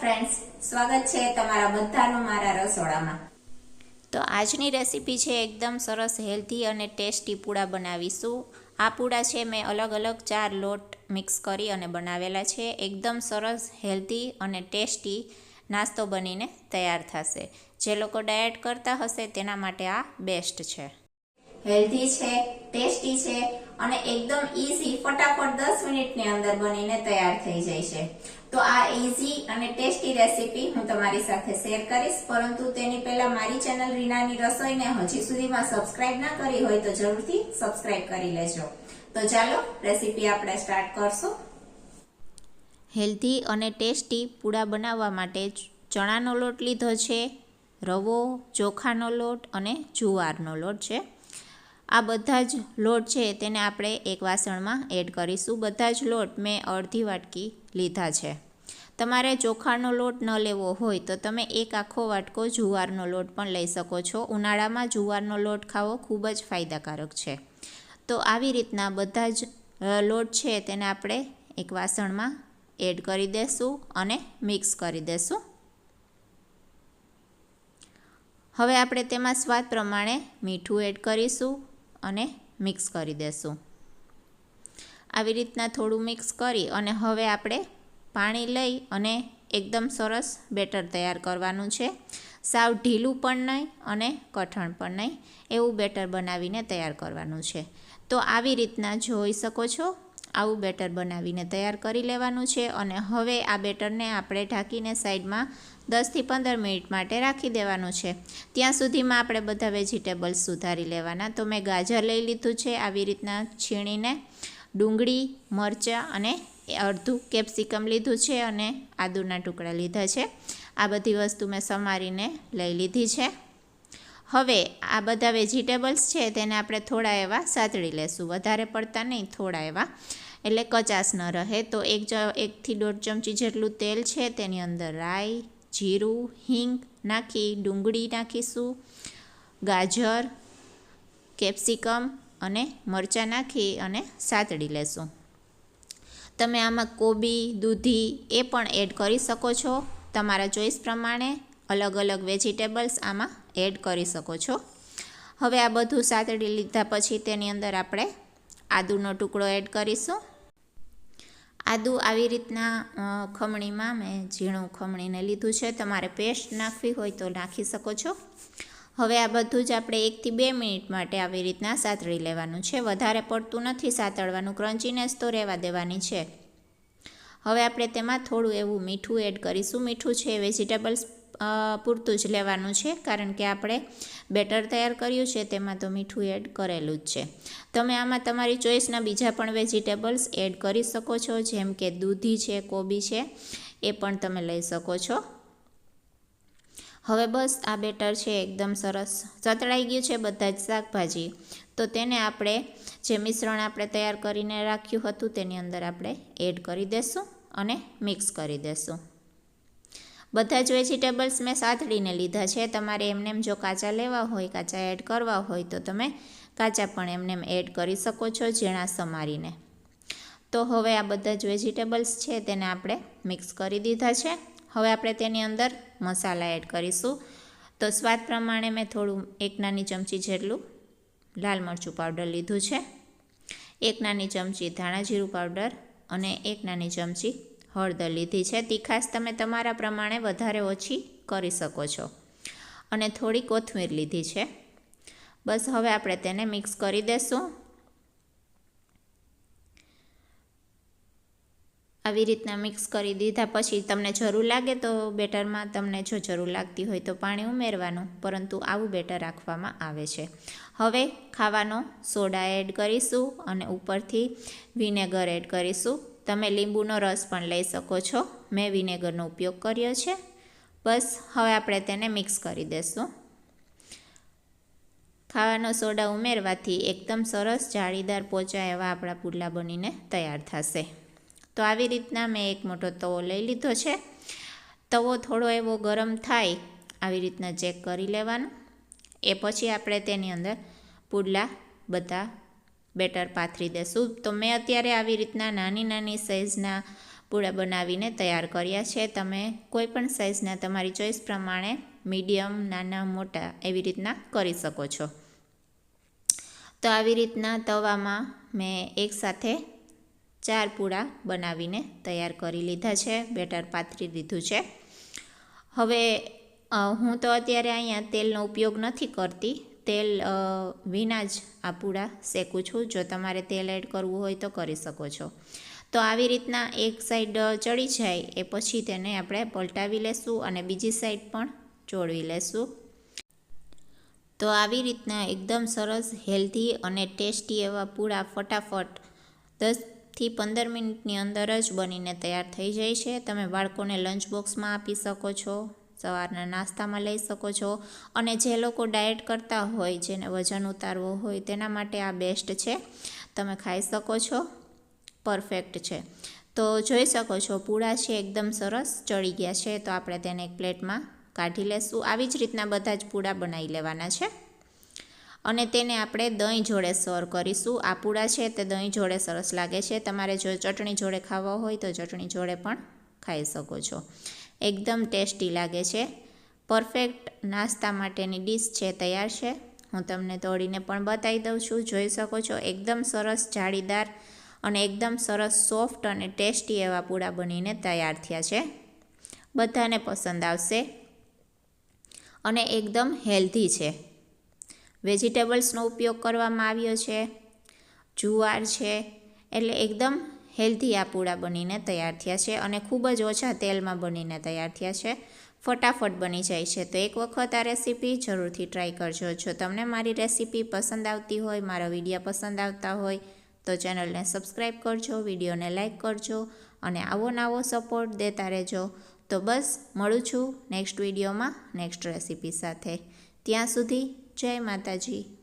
Friends સ્વાગત છે તમારા બધાનું મારા રસોડામાં. તો આજની રેસીપી છે એકદમ સરસ હેલ્ધી અને ટેસ્ટી પૂડા બનાવીશું. આ પૂડા છે મેં અલગ અલગ ચાર લોટ મિક્સ કરી અને બનાવેલા છે. એકદમ સરસ હેલ્ધી અને ટેસ્ટી નાસ્તો બનીને તૈયાર થશે. જે લોકો ડાયટ કરતા હશે તેના માટે આ બેસ્ટ છે. હેલ્ધી છે ટેસ્ટી છે અને એકદમ ઇઝી ફટાફટ દસ મિનિટની અંદર બનીને તૈયાર થઈ જાય છે. તો આ ઈઝી અને ટેસ્ટી રેસીપી હું તમારી સાથે શેર કરીશ. પરંતુ તેની પહેલા મારી ચેનલ રીનાની રસોઈને હજી સુધીમાં સબસ્ક્રાઇબ ના કરી હોય તો જરૂરથી સબસ્ક્રાઇબ કરી લેજો. તો ચાલો રેસીપી આપણે સ્ટાર્ટ કરશું. હેલ્ધી અને ટેસ્ટી પૂડા બનાવવા માટે ચણાનો લોટ લીધો છે, રવો, ચોખાનો લોટ અને જુવારનો લોટ છે. આ બધા જ લોટ છે તેને આપણે એક વાસણમાં એડ કરીશું. બધા જ લોટ મેં અડધી વાટકી લીધા છે. તમારે ચોખાનો લોટ ન લેવો હોય તો તમે એક આખો વાટકો જુવારનો લોટ પણ લઈ શકો છો. ઉનાળામાં જુવારનો લોટ ખાવો ખૂબ જ ફાયદાકારક છે. તો આવી રીતના બધા જ લોટ છે તેને આપણે એક વાસણમાં એડ કરી દેશું અને મિક્સ કરી દેશું. હવે આપણે તેમાં સ્વાદ પ્રમાણે મીઠું એડ કરીશું અને મિક્સ કરી દેશું. આવી રીતના થોડું મિક્સ કરી અને હવે આપણે પાણી લઈ અને એકદમ સરસ બેટર તૈયાર કરવાનું છે. સાવ ઢીલું પણ નહીં અને કઠણ પણ નહીં. એવું બેટર બનાવીને તૈયાર કરવાનું છે. તો આવી રીતના જોઈ શકો છો. આવું બેટર બનાવીને તૈયાર કરી લેવાનું છે અને હવે આ બેટરને આપણે ઢાંકીને સાઈડમાં દસથી પંદર મિનિટ માટે રાખી દેવાનું છે. ત્યાં સુધીમાં આપણે બધા વેજીટેબલ્સ સુધારી લેવાના. તો મેં ગાજર લઈ લીધું છે. આવી રીતના છીણીને ડુંગળી, મરચાં અને અડધું કેપ્સિકમ લીધું છે અને આદુના ટુકડા લીધા છે. આ બધી વસ્તુ મેં સમારીને લઈ લીધી છે. હવે આ બધા વેજીટેબલ્સ છે તેને આપણે થોડા એવા સાતળી લેશું. વધારે પડતા નહીં, થોડા એવા. એટલે કચાશ ન રહે. તો એક એકથી દોઢ ચમચી જેટલું તેલ છે તેની અંદર રાઈ, જીરું, હિંગ નાખી, ડુંગળી નાખીશું, ગાજર, કેપ્સિકમ અને મરચાં નાખી અને સાતળી લેશું. તમે આમાં કોબી, દૂધી એ પણ એડ કરી શકો છો. તમારા ચોઈસ પ્રમાણે અલગ અલગ વેજીટેબલ્સ આમાં એડ કરી શકો છો. હવે આ બધું સાતડી લીધા પછી તેની અંદર આપણે આદુનો ટુકડો એડ કરીશું. આદુ આવી રીતના ખમણીમાં મેં ઝીણું ખમણીને લીધું છે. તમારે પેસ્ટ નાખવી હોય તો નાખી શકો છો. હવે આ બધું જ આપણે એકથી બે મિનિટ માટે આવી રીતના સાતળી લેવાનું છે. વધારે પડતું નથી સાતળવાનું, ક્રન્ચીનેસ તો રહેવા દેવાની છે. હવે આપણે તેમાં થોડું એવું મીઠું એડ કરીશું. મીઠું છે વેજીટેબલ્સ પૂરતું જ લેવાનું છે, કારણ કે આપણે બેટર તૈયાર કર્યું છે, તેમાં તો મીઠું એડ કરેલું જ છે. તમે આમાં તમારી ચોઈસના બીજા પણ વેજીટેબલ્સ એડ કરી શકો છો, જેમ કે દૂધી છે, કોબી છે, એ પણ તમે લઈ શકો છો. હવે બસ આ બેટર છે, એકદમ સરસ. સતળાઈ ગયું છે બધા જ શાકભાજી. તો તેને આપણે જે મિશ્રણ આપણે તૈયાર કરીને રાખ્યું હતું તેની અંદર આપણે એડ કરી દેશું અને મિક્સ કરી દેશું. બધા જ વેજીટેબલ્સ મેં સાતળીને લીધા છે. તમારે એમનેમ જો કાચા લેવા હોય, કાચા એડ કરવા હોય તો તમે કાચા પણ એમનેમ એડ કરી શકો છો ઝીણા સમારીને. તો હવે આ બધા જ વેજીટેબલ્સ છે તેને આપણે મિક્સ કરી દીધા છે. હવે આપણે તેની અંદર મસાલા એડ કરીશું. તો સ્વાદ પ્રમાણે મેં થોડું એક નાની ચમચી જેટલું લાલ મરચું પાવડર લીધું છે. એક નાની ચમચી ધાણા જીરું પાવડર અને એક નાની ચમચી હળદર લીધી છે. તીખાશ તમે તમારા પ્રમાણે વધારે ઓછી કરી શકો છો. અને થોડી કોથમીર લીધી છે. બસ હવે આપણે તેને મિક્સ કરી દેશું. આવી રીતના મિક્સ કરી દીધા. પછી તમને જરૂર લાગે તો બેટરમાં તમને જો જરૂર લાગતી હોય તો પાણી ઉમેરવાનું, પરંતુ આવું બેટર રાખવામાં આવે છે. હવે ખાવાનો સોડા એડ કરીશું અને ઉપરથી વિનેગર એડ કરીશું. તમે લીંબુનો રસ પણ લઈ શકો છો. મેં વિનેગરનો ઉપયોગ કર્યો છે. બસ, હવે આપણે તેને મિક્સ કરી દઈશું ખાવાનો સોડા ઉમેરવાથી એકદમ સરસ જાળીદાર પોચા એવા આપણા પુડલા બનીને તૈયાર થશે. તો આવી રીતના મેં એક મોટો તવો લઈ લીધો છે. તવો થોડો એવો ગરમ થાય આવી રીતના ચેક કરી લેવાનું. એ પછી આપણે તેની અંદર પુડલા બધા બેટર પાથરી દેશું. તો મેં અત્યારે આવી રીતના નાની નાની સાઇઝના પૂડા બનાવીને તૈયાર કર્યા છે. તમે કોઈ પણ સાઇઝના તમારી ચોઈસ પ્રમાણે મીડિયમ, નાના, મોટા એવી રીતના કરી શકો છો. તો આવી રીતના તવામાં મેં એકસાથે ચાર પૂળા બનાવીને તૈયાર કરી લીધા છે. બેટર પાથરી દીધું છે. હવે હું તો અત્યારે અહીંયા તેલનો ઉપયોગ નથી કરતી. તેલ વિના જ આ પૂળા શેકું છું. જો તમારે તેલ એડ કરવું હોય તો કરી શકો છો. તો આવી રીતના એક સાઈડ ચડી જાય એ પછી તેને આપણે પલટાવી લેશું અને બીજી સાઈડ પણ ચોળવી લેશું. તો આવી રીતના એકદમ સરસ, હેલ્ધી અને ટેસ્ટી એવા પૂળા ફટાફટ દસથી પંદર મિનિટની અંદર જ બનીને તૈયાર થઈ જાય છે. તમે બાળકોને લંચ બોક્સમાં આપી શકો છો, સવારના નાસ્તામાં લઈ શકો છો અને જે લોકો ડાયટ કરતા હોય, જેને વજન ઉતારવો હોય તેના માટે આ બેસ્ટ છે. તમે ખાઈ શકો છો. પરફેક્ટ છે. તો જોઈ શકો છો પૂડા છે એકદમ સરસ, ચડી ગયા છે. તો આપણે તેને એક પ્લેટમાં કાઢી લેશું. આવી જ રીતના બધા જ પૂડા બનાવી લેવાના છે. અને તેને આપણે દહીં જોડે સર્વ કરીશું. આ પૂડા છે તે દહીં જોડે સરસ લાગે છે. તમારે જો ચટણી જોડે ખાવા હોય તો ચટણી જોડે પણ ખાઈ શકો છો. એકદમ ટેસ્ટી લાગે છે. પરફેક્ટ નાસ્તા માટેની ડીશ છે, તૈયાર છે. હું તમને તોડીને પણ બતાવી દઉં છું. જોઈ શકો છો, એકદમ સરસ જાળીદાર અને એકદમ સરસ સોફ્ટ અને ટેસ્ટી એવા પૂડા બનીને તૈયાર થયા છે. બધાને પસંદ આવશે અને એકદમ હેલ્ધી છે. વેજીટેબલ્સનો ઉપયોગ કરવામાં આવ્યો છે. જુવાર છે. એટલે એકદમ હેલ્ધી આ પૂડા બનીને તૈયાર થયા છે અને ખૂબ જ ઓછા તેલમાં બનીને તૈયાર થયા છે. ફટાફટ બની જાય છે. તો એક વખત આ રેસીપી જરૂરથી ટ્રાય કરજો. જો તમને મારી રેસીપી પસંદ આવતી હોય, મારા વીડિયો પસંદ આવતા હોય, તો ચેનલને સબસ્ક્રાઈબ કરજો, વિડીયોને લાઇક કરજો અને આવો નવો સપોર્ટ દેતા રહેજો. તો બસ, મળું છું નેક્સ્ટ વિડીયોમાં નેક્સ્ટ રેસીપી સાથે. ત્યાં સુધી જય માતાજી.